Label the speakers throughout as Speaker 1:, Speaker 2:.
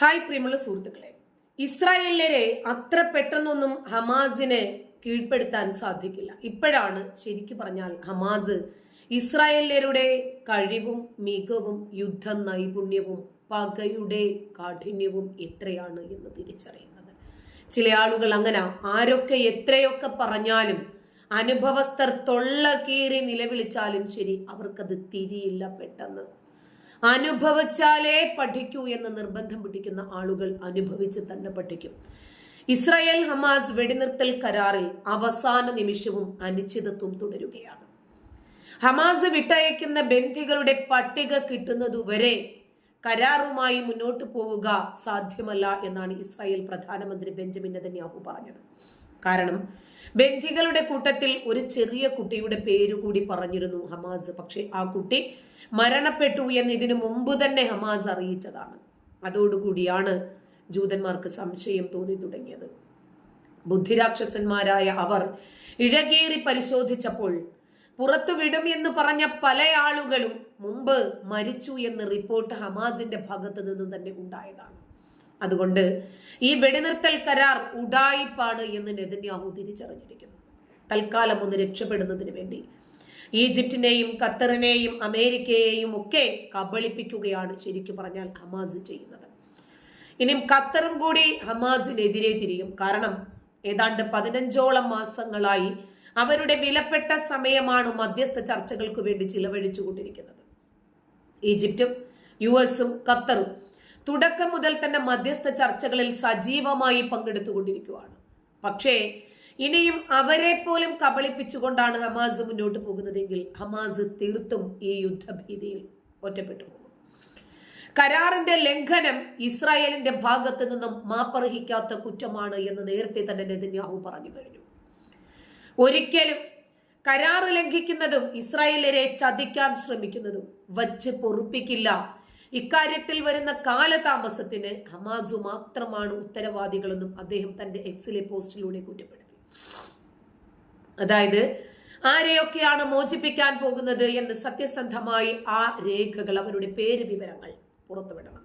Speaker 1: Hi പ്രിയമുള്ള സുഹൃത്തുക്കളെ. ഇസ്രായേലിനെ അത്ര പെട്ടെന്നൊന്നും ഹമാസിനെ കീഴ്പ്പെടുത്താൻ സാധിക്കില്ല. ഇപ്പോഴാണ് ശരിക്കു പറഞ്ഞാൽ ഹമാസ് ഇസ്രായേലരുടെ കഴിവും മികവും യുദ്ധ നൈപുണ്യവും പകയുടെ കാഠിന്യവും എത്രയാണ് എന്ന് തിരിച്ചറിയുന്നത്. ചില ആളുകൾ അങ്ങനെ ആരൊക്കെ എത്രയൊക്കെ പറഞ്ഞാലും അനുഭവസ്ഥർ തൊള്ള കീറി നിലവിളിച്ചാലും ശരി അവർക്കത് തിരിയില്ല പെട്ടെന്ന്. അനുഭവിച്ചാലേ പഠിക്കൂ എന്ന് നിർബന്ധം പിടിക്കുന്ന ആളുകൾ അനുഭവിച്ച് തന്നെ പഠിക്കും. ഇസ്രായേൽ ഹമാസ് വെടിനിർത്തൽ കരാറിൽ അവസാന നിമിഷവും അനിശ്ചിതത്വം തുടരുകയാണ്. ഹമാസ് വിട്ടയക്കുന്ന ബന്ധികളുടെ പട്ടിക കിട്ടുന്നതുവരെ കരാറുമായി മുന്നോട്ട് പോവുക സാധ്യമല്ല എന്നാണ് ഇസ്രായേൽ പ്രധാനമന്ത്രി ബെഞ്ചമിൻ നെതന്യാഹു പറഞ്ഞത്. കാരണം ബന്ധികളുടെ കൂട്ടത്തിൽ ഒരു ചെറിയ കുട്ടിയുടെ പേര് കൂടി പറഞ്ഞിരുന്നു ഹമാസ്. പക്ഷെ ആ കുട്ടി മരണപ്പെട്ടു എന്ന് ഇതിനു മുമ്പ് തന്നെ ഹമാസ് അറിയിച്ചതാണ്. അതോടുകൂടിയാണ് ജൂതന്മാർക്ക് സംശയം തോന്നി തുടങ്ങിയത്. ബുദ്ധിരാക്ഷസന്മാരായ അവർ ഇഴകേറി പരിശോധിച്ചപ്പോൾ പുറത്തു വിടും എന്ന് പറഞ്ഞ പല ആളുകളും മുമ്പ് മരിച്ചു എന്ന് റിപ്പോർട്ട് ഹമാസിന്റെ ഭാഗത്തു നിന്നും തന്നെ ഉണ്ടായതാണ്. അതുകൊണ്ട് ഈ വെടിനിർത്തൽ കരാർ ഉടായിപ്പാണ് എന്ന് നെതന്യാഹു തിരിച്ചറിഞ്ഞിരിക്കുന്നു. തൽക്കാലം ഒന്ന് രക്ഷപ്പെടുന്നതിന് വേണ്ടി. ഈജിപ്തിനെയും ഖത്തറിനെയും അമേരിക്കയെയും ഒക്കെ കബളിപ്പിക്കുകയാണ് ശരിക്കും പറഞ്ഞാൽ ഹമാസ് ചെയ്യുന്നത്. ഇനിയും ഖത്തറും കൂടി ഹമാസിനെതിരെ തിരിയും. കാരണം ഏതാണ്ട് പതിനഞ്ചോളം മാസങ്ങളായി അവരുടെ വിലപ്പെട്ട സമയമാണ് മധ്യസ്ഥ ചർച്ചകൾക്ക് വേണ്ടി ചിലവഴിച്ചുകൊണ്ടിരിക്കുന്നത്. ഈജിപ്തും യു എസും ഖത്തറും തുടക്കം മുതൽ തന്നെ മധ്യസ്ഥ ചർച്ചകളിൽ സജീവമായി പങ്കെടുത്തുകൊണ്ടിരിക്കുകയാണ് പക്ഷേ ഇനിയും അവരെ പോലും കബളിപ്പിച്ചുകൊണ്ടാണ് ഹമാസ് മുന്നോട്ട് പോകുന്നതെങ്കിൽ ഹമാസ് തീർത്തും ഈ യുദ്ധഭീതിയിൽ ഒറ്റപ്പെട്ടു പോകും. കരാറിന്റെ ലംഘനം ഇസ്രായേലിന്റെ ഭാഗത്ത് നിന്നും മാപ്പർഹിക്കാത്ത കുറ്റമാണ് എന്ന് നേരത്തെ തന്നെ നെതിന്യാഹു പറഞ്ഞു കഴിഞ്ഞു. ഒരിക്കലും കരാറ് ലംഘിക്കുന്നതും ഇസ്രായേലരെ ചതിക്കാൻ ശ്രമിക്കുന്നതും വച്ച് പൊറുപ്പിക്കില്ല ഇക്കാര്യത്തിൽ വരുന്ന കാലതാമസത്തിന് ഹമാസു മാത്രമാണ് ഉത്തരവാദികളെന്നും അദ്ദേഹം തന്റെ എക്സിലെ പോസ്റ്റിലൂടെ കുറ്റപ്പെടുത്തി. അതായത് ആരെയൊക്കെയാണ് മോചിപ്പിക്കാൻ പോകുന്നത് എന്ന് സത്യസന്ധമായി ആ രേഖകൾ അവരുടെ പേര് വിവരങ്ങൾ പുറത്തുവിടണം.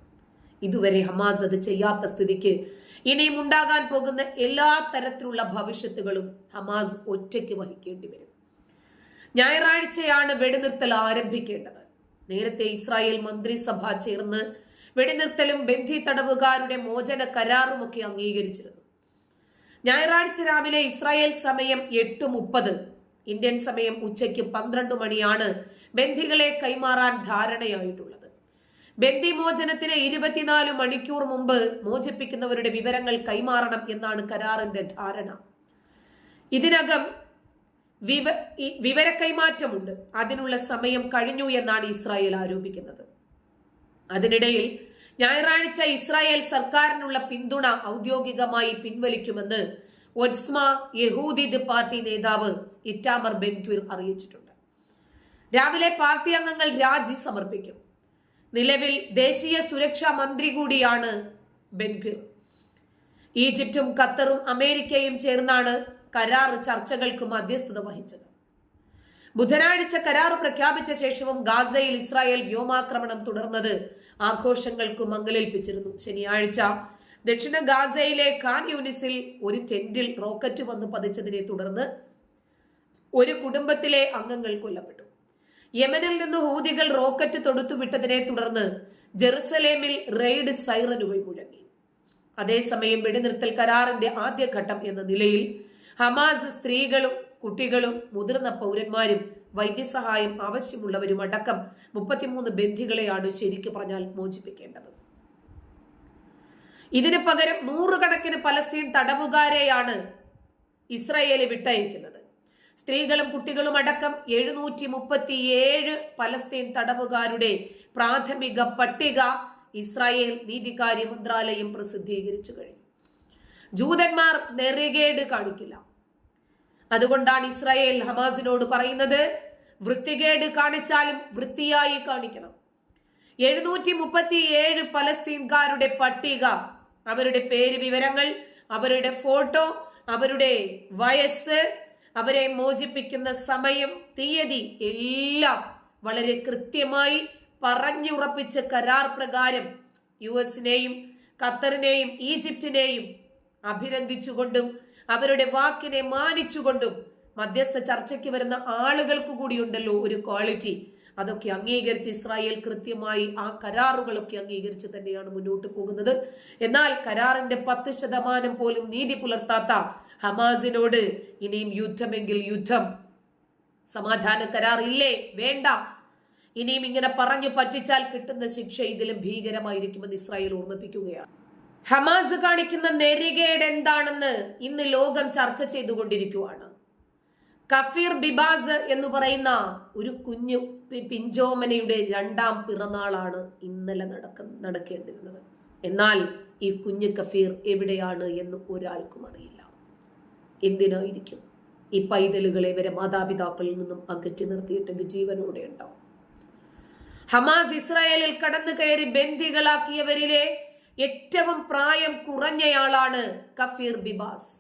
Speaker 1: ഇതുവരെ ഹമാസ് അത് ചെയ്യാത്ത സ്ഥിതിക്ക് ഇനിയും ഉണ്ടാകാൻ പോകുന്ന എല്ലാ തരത്തിലുള്ള ഭവിഷ്യത്തുകളും ഹമാസ് ഒറ്റയ്ക്ക് വഹിക്കേണ്ടി വരും. ഞായറാഴ്ചയാണ് വെടിനിർത്തൽ ആരംഭിക്കേണ്ടത്. നേരത്തെ ഇസ്രായേൽ മന്ത്രിസഭ ചേർന്ന് വെടിനിർത്തലും ബന്ധി തടവുകാരുടെ മോചന കരാറുമൊക്കെ അംഗീകരിച്ചിരുന്നു. ഞായറാഴ്ച രാവിലെ ഇസ്രായേൽ സമയം എട്ട് മുപ്പത് ഇന്ത്യൻ സമയം ഉച്ചയ്ക്ക് പന്ത്രണ്ട് മണിയാണ് ബന്ധികളെ കൈമാറാൻ ധാരണയായിട്ടുള്ളത്. ബന്ദി മോചനത്തിന് ഇരുപത്തിനാല് മണിക്കൂർ മുമ്പ് മോചിപ്പിക്കുന്നവരുടെ വിവരങ്ങൾ കൈമാറണം എന്നാണ് കരാറിന്റെ ധാരണ. ഇതിനകം വിവ വിവര കൈമാറ്റമുണ്ട്. അതിനുള്ള സമയം കഴിഞ്ഞു എന്നാണ് ഇസ്രായേൽ ആരോപിക്കുന്നത്. അതിനിടയിൽ ഞായറാഴ്ച ഇസ്രായേൽ സർക്കാരിനുള്ള പിന്തുണ ഔദ്യോഗികമായി പിൻവലിക്കുമെന്ന് ഒസ്മ യഹൂദിദ് പാർട്ടി നേതാവ് ഇറ്റാമർ ബെൻക്വിർ അറിയിച്ചിട്ടുണ്ട്. രാവിലെ പാർട്ടി അംഗങ്ങൾ രാജി സമർപ്പിക്കും. നിലവിൽ ദേശീയ സുരക്ഷാ മന്ത്രി കൂടിയാണ് ബെൻക്വിർ ഈജിപ്തും ഖത്തറും അമേരിക്കയും ചേർന്നാണ് കരാർ ചർച്ചകൾക്ക് മധ്യസ്ഥത വഹിച്ചത്. ബുധനാഴ്ച കരാർ പ്രഖ്യാപിച്ച ശേഷവും ഗാസയിൽ ഇസ്രായേൽ വ്യോമാക്രമണം തുടർന്നത് ആഘോഷങ്ങൾക്ക് മങ്ങലേൽപ്പിച്ചിരുന്നു. ശനിയാഴ്ച ദക്ഷിണ ഗാസയിലെ ഖാൻ യൂണിസിൽ ഒരു ടെന്റിൽ റോക്കറ്റ് വന്ന് പതിച്ചതിനെ തുടർന്ന് ഒരു കുടുംബത്തിലെ അംഗങ്ങൾ കൊല്ലപ്പെട്ടു. യമനിൽ നിന്ന് ഹൂതികൾ റോക്കറ്റ് തൊടുത്തു വിട്ടതിനെ തുടർന്ന് ജെറുസലേമിൽ റെയ്ഡ് സൈറനുകൾ മുഴങ്ങി. അതേസമയം വെടിനിർത്തൽ കരാറിന്റെ ആദ്യഘട്ടം എന്ന നിലയിൽ ഹമാസ് സ്ത്രീകളും കുട്ടികളും മുതിർന്ന പൗരന്മാരും വൈദ്യസഹായം ആവശ്യമുള്ളവരും അടക്കം മുപ്പത്തിമൂന്ന് ബന്ധികളെയാണ് ശരിക്കു പറഞ്ഞാൽ മോചിപ്പിക്കേണ്ടത്. ഇതിന് പകരം നൂറുകണക്കിന് പലസ്തീൻ തടവുകാരെയാണ് ഇസ്രായേൽ വിട്ടയക്കുന്നത്. സ്ത്രീകളും കുട്ടികളും അടക്കം എഴുന്നൂറ്റി മുപ്പത്തിയേഴ് പലസ്തീൻ തടവുകാരുടെ പ്രാഥമിക പട്ടിക ഇസ്രായേൽ നീതികാര്യ മന്ത്രാലയം പ്രസിദ്ധീകരിച്ചു കഴിഞ്ഞു. ജൂതന്മാർ നെറികേട് കാണിക്കില്ല. അതുകൊണ്ടാണ് ഇസ്രായേൽ ഹമാസിനോട് പറയുന്നത് വൃത്തികേട് കാണിച്ചാലും വൃത്തിയായി കാണിക്കണം. എഴുന്നൂറ്റി മുപ്പത്തി ഏഴ് പലസ്തീൻകാരുടെ പട്ടിക അവരുടെ പേര് വിവരങ്ങൾ അവരുടെ ഫോട്ടോ അവരുടെ വയസ്സ് അവരെ മോചിപ്പിക്കുന്ന സമയം തീയതി എല്ലാം വളരെ കൃത്യമായി പറഞ്ഞുറപ്പിച്ച കരാർ പ്രകാരം യു എസിനെയും ഖത്തറിനെയും ഈജിപ്തിനെയും അഭിനന്ദിച്ചുകൊണ്ടും അവരുടെ വാക്കിനെ മാനിച്ചുകൊണ്ടും മധ്യസ്ഥ ചർച്ചയ്ക്ക് വരുന്ന ആളുകൾക്ക് കൂടിയുണ്ടല്ലോ ഒരു ക്വാളിറ്റി. അതൊക്കെ അംഗീകരിച്ച് ഇസ്രായേൽ കൃത്യമായി ആ കരാറുകളൊക്കെ അംഗീകരിച്ച് തന്നെയാണ് മുന്നോട്ട് പോകുന്നത്. എന്നാൽ കരാറിന്റെ പത്ത് ശതമാനം പോലും നീതി പുലർത്താത്ത ഹമാസിനോട് ഇനിയും യുദ്ധമെങ്കിൽ യുദ്ധം. സമാധാന കരാർ ഇല്ലേ വേണ്ട. ഇനിയും ഇങ്ങനെ പറഞ്ഞു പറ്റിച്ചാൽ കിട്ടുന്ന ശിക്ഷ ഇതിലും ഭീകരമായിരിക്കുമെന്ന് ഇസ്രായേൽ ഓർമ്മിപ്പിക്കുകയാണ്. ഹമാസ് കാണിക്കുന്ന നെരികേട് എന്താണെന്ന് ഇന്ന് ലോകം ചർച്ച ചെയ്തുകൊണ്ടിരിക്കുകയാണ് കഫീർ ബിബാസ് എന്ന് പറയുന്ന ഒരു കുഞ്ഞു പിഞ്ചോമനയുടെ രണ്ടാം പിറന്നാളാണ് ഇന്നലെ നടക്ക നടക്കേണ്ടിരുന്നത് എന്നാൽ ഈ കുഞ്ഞു കഫീർ എവിടെയാണ് എന്ന് ഒരാൾക്കും അറിയില്ല. എന്തിനായിരിക്കും ഈ പൈതലുകളെ വരെ മാതാപിതാക്കളിൽ നിന്നും അകറ്റി നിർത്തിയിട്ട് ഇത് ജീവനോടെ ഉണ്ടാവും ഹമാസ് ഇസ്രായേലിൽ കടന്നു കയറി ബന്ദികളാക്കിയവരിലെ ഏറ്റവും പ്രായം കുറഞ്ഞയാളാണ് കഫീർ ബിബാസ്.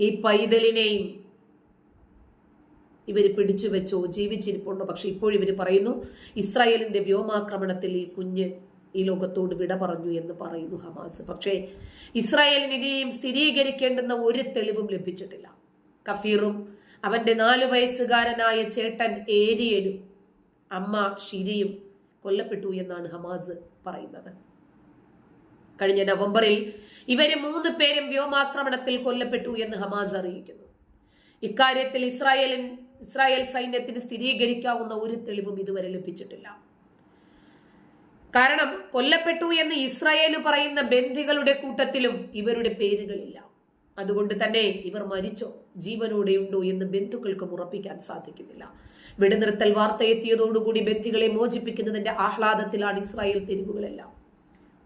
Speaker 1: ഈ പൈതലിനെയും ഇവർ പിടിച്ചു വെച്ചോ ജീവിച്ചിരിപ്പുണ്ടോ? പക്ഷെ ഇപ്പോൾ ഇവർ പറയുന്നു ഇസ്രായേലിന്റെ വ്യോമാക്രമണത്തിൽ ഈ കുഞ്ഞ് ഈ ലോകത്തോട് വിട പറഞ്ഞു എന്ന് പറയുന്നു ഹമാസ്. പക്ഷേ ഇസ്രായേലിന് ഇനിയും സ്ഥിരീകരിക്കേണ്ടുന്ന ഒരു തെളിവും ലഭിച്ചിട്ടില്ല. കഫീറും അവന്റെ നാലു വയസ്സുകാരനായ ചേട്ടൻ ഏരിയനും അമ്മ ഷിരിയും കൊല്ലപ്പെട്ടു എന്നാണ് ഹമാസ് പറയുന്നത്. കഴിഞ്ഞ നവംബറിൽ ഇവരെ മൂന്ന് പേരും വ്യോമാക്രമണത്തിൽ കൊല്ലപ്പെട്ടു എന്ന് ഹമാസ് അറിയിക്കുന്നു. ഇക്കാര്യത്തിൽ ഇസ്രായേലിൻ ഇസ്രായേൽ സൈന്യത്തിന് സ്ഥിരീകരിക്കാവുന്ന ഒരു തെളിവും ഇതുവരെ ലഭിച്ചിട്ടില്ല. കാരണം കൊല്ലപ്പെട്ടു എന്ന് ഇസ്രായേൽ പറയുന്ന ബന്ധികളുടെ കൂട്ടത്തിലും ഇവരുടെ പേരുകളില്ല. അതുകൊണ്ട് തന്നെ ഇവർ മരിച്ചോ ജീവനോടെ ഉണ്ടോ എന്ന് ബന്ധുക്കൾക്കും ഉറപ്പിക്കാൻ സാധിക്കുന്നില്ല. വെടിനിർത്തൽ വാർത്ത എത്തിയതോടുകൂടി ബന്ധികളെ മോചിപ്പിക്കുന്നതിന്റെ ആഹ്ലാദത്തിലാണ് ഇസ്രായേൽ തെരുവുകളെല്ലാം.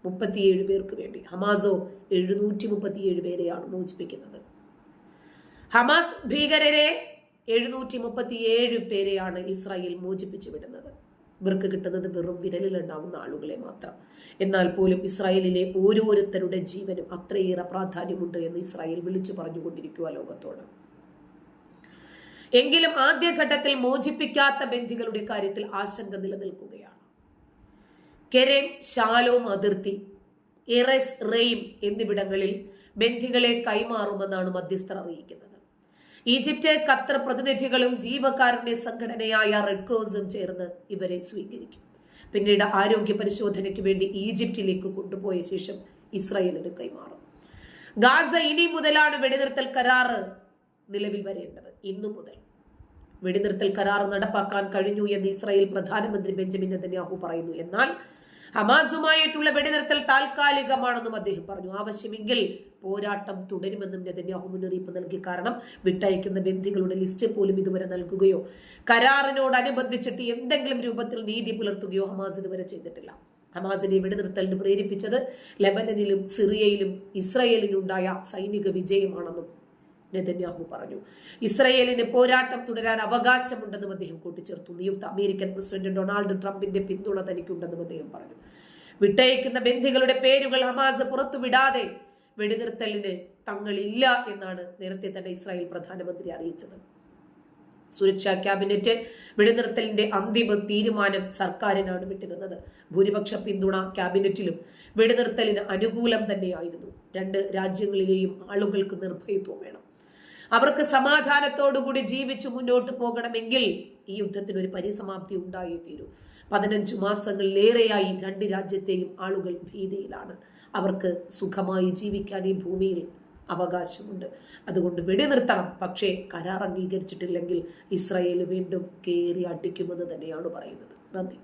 Speaker 1: മുപ്പത്തിയേഴ് പേർക്ക് വേണ്ടി. ഹമാസോ എഴുന്നൂറ്റി മുപ്പത്തിയേഴ് പേരെയാണ് മോചിപ്പിക്കുന്നത്. ഹമാസ് ഭീകരരെ എഴുന്നൂറ്റി മുപ്പത്തിയേഴ് പേരെയാണ് ഇസ്രായേൽ മോചിപ്പിച്ചു വിടുന്നത്. ഇവർക്ക് കിട്ടുന്നത് വെറും വിരലിലുണ്ടാവുന്ന ആളുകളെ മാത്രം. എന്നാൽ പോലും ഇസ്രായേലിലെ ഓരോരുത്തരുടെ ജീവനും അത്രയേറെ പ്രാധാന്യമുണ്ട് എന്ന് ഇസ്രായേൽ വിളിച്ചു പറഞ്ഞുകൊണ്ടിരിക്കുക ലോകത്തോട്. എങ്കിലും ആദ്യഘട്ടത്തിൽ മോചിപ്പിക്കാത്ത ബന്ധികളുടെ കാര്യത്തിൽ ആശങ്ക നിലനിൽക്കുകയാണ്. കെരേം ശാലോം അതിർത്തി എറസ് റെയിം എന്നിവിടങ്ങളിൽ ബന്ധികളെ കൈമാറുമെന്നാണ് മധ്യസ്ഥർ അറിയിക്കുന്നത്. ഈജിപ്റ്റ് ഖത്തർ പ്രതിനിധികളും ജീവകാരുണ്യ സംഘടനയായ റെഡ് ക്രോസും ചേർന്ന് ഇവരെ സ്വീകരിക്കും. പിന്നീട് ആരോഗ്യ പരിശോധനയ്ക്ക് വേണ്ടി ഈജിപ്തിലേക്ക് കൊണ്ടുപോയ ശേഷം ഇസ്രായേലിന് കൈമാറും. ഗാസ ഇനി മുതലാണ് വെടിനിർത്തൽ കരാറ് നിലവിൽ വരേണ്ടത്. ഇന്നു മുതൽ വെടിനിർത്തൽ കരാർ നടപ്പാക്കാൻ കഴിഞ്ഞു എന്ന് ഇസ്രായേൽ പ്രധാനമന്ത്രി ബെഞ്ചമിൻ നെതന്യാഹു പറയുന്നു. എന്നാൽ ഹമാസുമായിട്ടുള്ള വെടിനിർത്തൽ താൽക്കാലികമാണെന്നും അദ്ദേഹം പറഞ്ഞു. ആവശ്യമെങ്കിൽ പോരാട്ടം തുടരുമെന്നും നെതന്യാഹു മുന്നറിയിപ്പ് നൽകി. കാരണം വിട്ടയക്കുന്ന ബന്ധികളുടെ ലിസ്റ്റ് പോലും ഇതുവരെ നൽകുകയോ കരാറിനോടനുബന്ധിച്ചിട്ട് എന്തെങ്കിലും രൂപത്തിൽ നീതി പുലർത്തുകയോ ഹമാസ് ഇതുവരെ ചെയ്തിട്ടില്ല. ഹമാസിനെ വെടിനിർത്തലിന് പ്രേരിപ്പിച്ചത് ലെബനനിലും സിറിയയിലും ഇസ്രയേലിനുണ്ടായ സൈനിക വിജയമാണെന്നും നെതന്യാഹു പറഞ്ഞു. ഇസ്രയേലിന് പോരാട്ടം തുടരാൻ അവകാശമുണ്ടെന്നും അദ്ദേഹം കൂട്ടിച്ചേർത്തു. നിയുക്ത അമേരിക്കൻ പ്രസിഡന്റ് ഡൊണാൾഡ് ട്രംപിന്റെ പിന്തുണ തനിക്കുണ്ടെന്നും അദ്ദേഹം പറഞ്ഞു. വിട്ടയക്കുന്ന ബന്ധികളുടെ പേരുകൾ ഹമാസ് പുറത്തുവിടാതെ വെടിനിർത്തലിന് തങ്ങളില്ല എന്നാണ് നേരത്തെ തന്നെ ഇസ്രായേൽ പ്രധാനമന്ത്രി അറിയിച്ചത്. സുരക്ഷാ ക്യാബിനറ്റ് വെടിനിർത്തലിന്റെ അന്തിമ തീരുമാനം സർക്കാരിനാണ് വിട്ടിരുന്നത്. ഭൂരിപക്ഷ പിന്തുണ ക്യാബിനറ്റിലും വെടിനിർത്തലിന് അനുകൂലം തന്നെയായിരുന്നു. രണ്ട് രാജ്യങ്ങളിലെയും ആളുകൾക്ക് നിർഭയത്വം വേണം. അവർക്ക് സമാധാനത്തോടുകൂടി ജീവിച്ച് മുന്നോട്ട് പോകണമെങ്കിൽ ഈ യുദ്ധത്തിന് ഒരു പരിസമാപ്തി ഉണ്ടായേ തീരൂ. പതിനഞ്ചു മാസങ്ങളിലേറെയായി രണ്ട് രാജ്യത്തെയും ആളുകൾ ഭീതിയിലാണ്. അവർക്ക് സുഖമായി ജീവിക്കാൻ ഈ ഭൂമിയിൽ അവകാശമുണ്ട്. അതുകൊണ്ട് വെടിനിർത്തണം പക്ഷേ കരാർ അംഗീകരിച്ചിട്ടില്ലെങ്കിൽ ഇസ്രായേൽ വീണ്ടും കയറി അടിക്കുമെന്ന് തന്നെയാണ് പറയുന്നത്. നന്ദി.